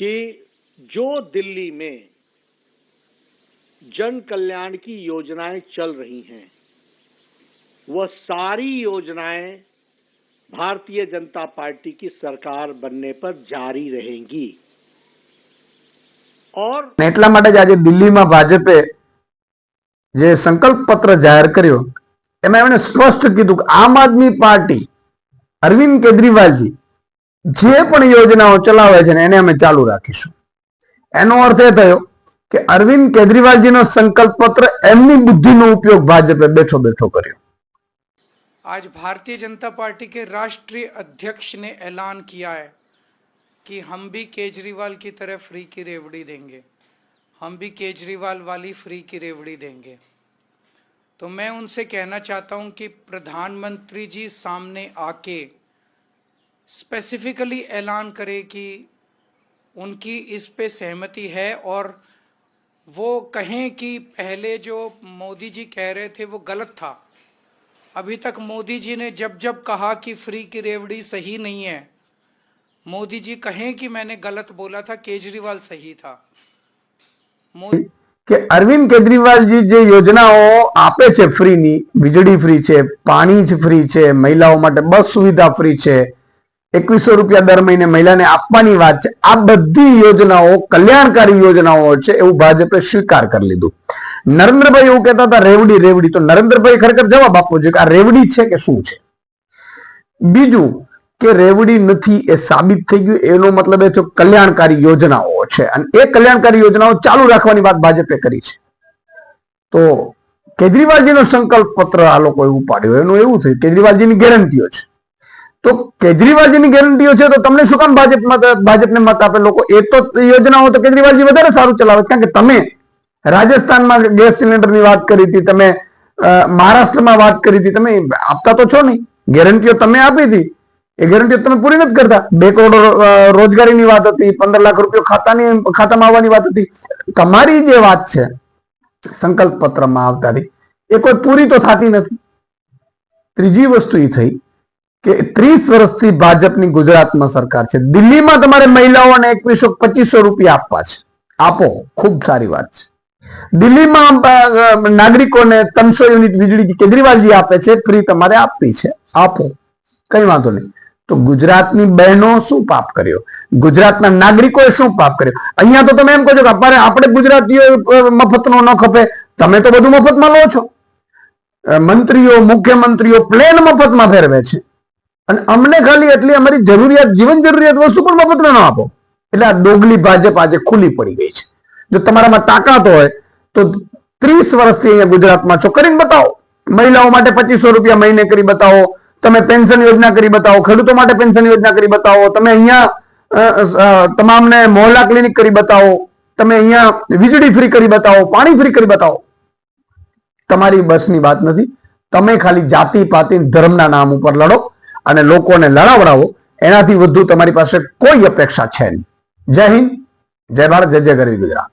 कि जो दिल्ली में जन कल्याण की योजनाएं चल रही हैं वह सारी योजनाएं भारतीय जनता पार्टी की सरकार बनने पर जारी रहेंगी और અને એટલા માટે જ આજે દિલ્હીમાં ભાજપે જે સંકલ્પ પત્ર જાહેર કર્યો એમાં એમણે સ્પષ્ટ કીધું કે આમ આદમી પાર્ટી અરવિંદ કેજરીવાલજી જે પણ યોજનાઓ ચલાવે છે ને એને અમે ચાલુ રાખીશું એનો અર્થ એ થયો કે અરવિંદ કેજરીવાલજીનો સંકલ્પ પત્ર એમની બુદ્ધિનો ઉપયોગ ભાજપે બેઠો બેઠો કર્યો आज भारतीय जनता पार्टी के राष्ट्रीय अध्यक्ष ने ऐलान किया है कि हम भी केजरीवाल की तरह फ्री की रेवड़ी देंगे हम भी केजरीवाल वाली फ्री की रेवड़ी देंगे तो मैं उनसे कहना चाहता हूं कि प्रधानमंत्री जी सामने आके स्पेसिफिकली ऐलान करे कि उनकी इस पे सहमति है और वो कहें कि पहले जो मोदी जी कह रहे थे वो गलत था अभी तक मोदी जी ने जब जब कहा कि फ्री की रेवड़ी सही नहीं है मोदी जी कहें कि मैंने गलत बोला था केजरीवाल सही था मोदी કે અરવિંદ કેજરીવાલજી જે યોજનાઓ આપે છે ફ્રીની વીજળી ફ્રી છે પાણી જ ફ્રી છે મહિલાઓ માટે બસ સુવિધા ફ્રી છે એકવીસો રૂપિયા દર મહિને મહિલાને આપવાની વાત છે. આ બધી યોજનાઓ, કલ્યાણકારી યોજનાઓ છે એવું ભાજપે સ્વીકાર કરી લીધું. નરેન્દ્રભાઈ એવું કહેતા હતા, રેવડી રેવડી. તો નરેન્દ્રભાઈ ખરેખર જવાબ આપવો જોઈએ કે આ રેવડી છે કે શું છે? બીજું કે રેવડી નથી એ સાબિત થઈ ગયું. એનો મતલબ એ થયો કલ્યાણકારી યોજનાઓ છે. અને એ કલ્યાણકારી યોજનાઓ ચાલુ રાખવાની વાત ભાજપે કરી છે. તો કેજરીવાલજીનો સંકલ્પ પત્ર આ લોકોએ ઉપાડ્યો. એનું એવું થયું. કેજરીવાલજીની ગેરંટીઓ છે. તો કેજરીવાલજીની ગેરંટીઓ છે તો તમને શું કામ ભાજપ ભાજપને મત આપે? લોકો એ તો યોજનાઓ તો કેજરીવાલજી વધારે સારું ચલાવે. કારણ કે તમે રાજસ્થાનમાં ગેસ સિલિન્ડરની વાત કરી હતી, તમે મહારાષ્ટ્રમાં વાત કરી હતી, તમે આપતા તો છો નહીં. ગેરંટીઓ તમે આપી હતી. એ ગેરંટીઓ તમે પૂરી નથી કરતા. બે કરોડ રોજગારીની વાત હતી, પંદર લાખ રૂપિયા ખાતાની, ખાતામાં આવવાની વાત હતી. તમારી જે વાત છે, સંકલ્પ પત્રમાં આવતા એ કોઈ પૂરી તો થતી નથી. ત્રીજી વસ્તુ એ થઈ. કે ત્રીસ વર્ષથી ભાજપની ગુજરાતમાં સરકાર છે. દિલ્હીમાં તમારે મહિલાઓને એકવીસો પચીસો રૂપિયા આપવા છે. આપો, ખૂબ સારી વાત છે. દિલ્હીમાં નાગરિકોને ત્રણસો યુનિટ વીજળી કેજરીવાલજી આપે છે, ફ્રી તમારે આપવી છે. આપો, કઈ વાંધો નહીં. તો ગુજરાતની બહેનો શું પાપ કર્યો? ગુજરાતના નાગરિકોએ શું પાપ કર્યો? અહીંયા તો તમે એમ કહો છો કે આપણે ગુજરાતીઓ મફતનો ન ખપે. તમે તો બધું મફતમાં લો છો. મંત્રીઓ, મુખ્યમંત્રીઓ પ્લેન મફતમાં ફેરવે છે. અને અમને ખાલી એટલી અમારી જરૂરિયાત, જીવન જરૂરિયાત વસ્તુ પણ મફત ના આપો. એટલે આ ડોગલી ભાજપ આજે ખુલ્લી પડી ગઈ છે. જો તમારામાં તાકાત હોય, તો ત્રીસ વર્ષથી અહીંયા ગુજરાતમાં છો. કરીને બતાવો. મહિલાઓ માટે પચીસો રૂપિયા મહિને કરી બતાવો. તમે પેન્શન યોજના કરી બતાવો. ખેડૂતો માટે પેન્શન યોજના કરી બતાવો. તમે અહીંયા તમામને મોહલ્લા ક્લિનિક કરી બતાવો. તમે અહીંયા વીજળી ફ્રી કરી બતાવો. પાણી ફ્રી કરી બતાવો. તમારી બસની વાત નથી. તમે ખાલી જાતિ, પાતિ, ધર્મના નામ ઉપર લડો. અને લોકોને લડાવડાવો, એનાથી વધુ તમારી પાસે કોઈ અપેક્ષા છે નહીં. જય હિન્દ, જય ભારત, જય જય ગરવી ગુજરાત.